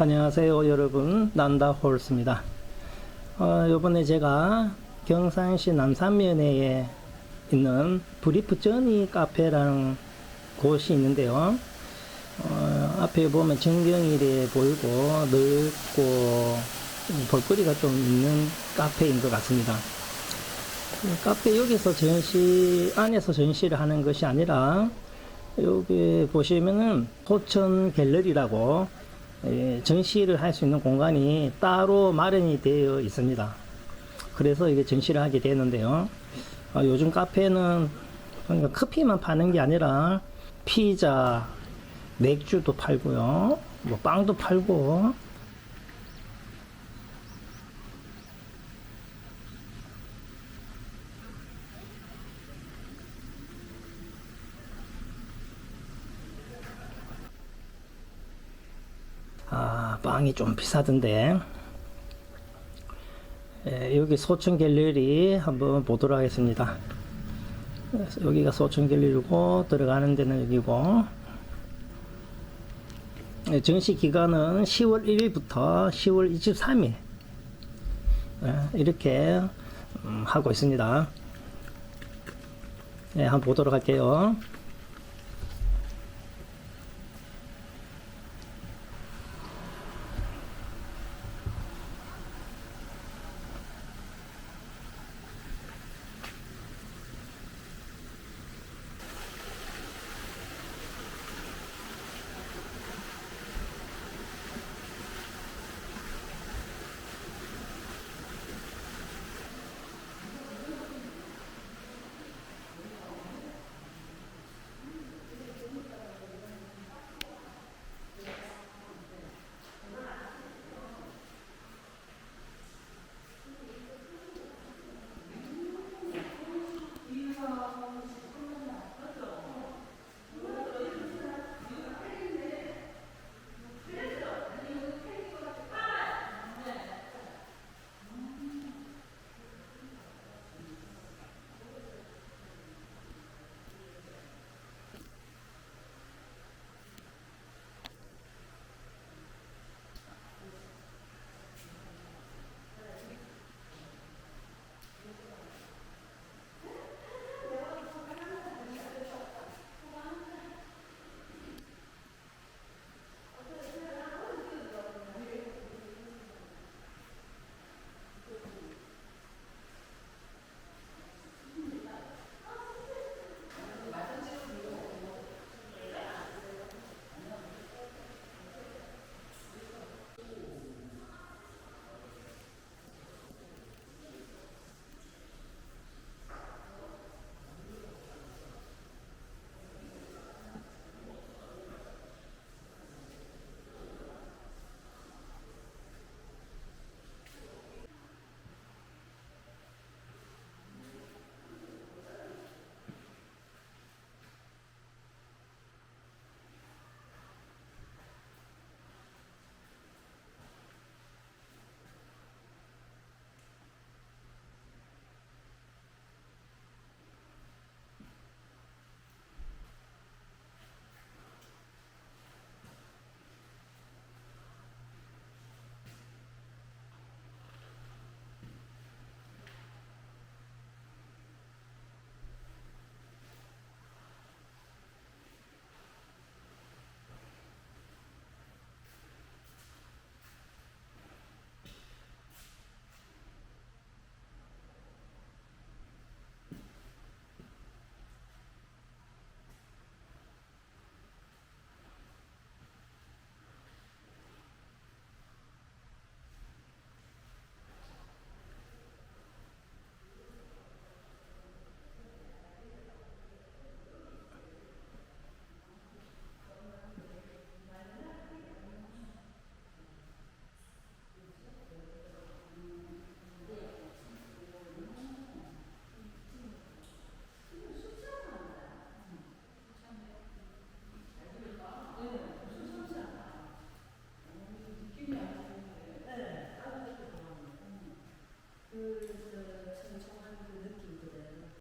안녕하세요 여러분. 난다홀스입니다. 어, 요번에 제가 경산시 남산면에 있는 브리프 저니 카페라는 곳이 있는데요. 어, 앞에 보면 전경일에 보이고 넓고 좀 볼거리가 좀 있는 카페인 것 같습니다. 이 카페 여기서 전시 안에서 전시를 하는 것이 아니라 여기 보시면은 호천 갤러리라고 예, 전시를 할 수 있는 공간이 따로 마련이 되어 있습니다. 그래서 이게 전시를 하게 되는데요. 아, 요즘 카페는 그러니까 커피만 파는 게 아니라 피자, 맥주도 팔고요. 뭐 빵도 팔고 아, 빵이 좀 비싸던데. 예, 여기 소천 갤러리 한번 보도록 하겠습니다. 여기가 소천 갤러리고 들어가는 데는 여기고 예, 전시 기간은 10월 1일부터 10월 23일 예, 이렇게 음, 하고 있습니다. 예, 한번 보도록 할게요.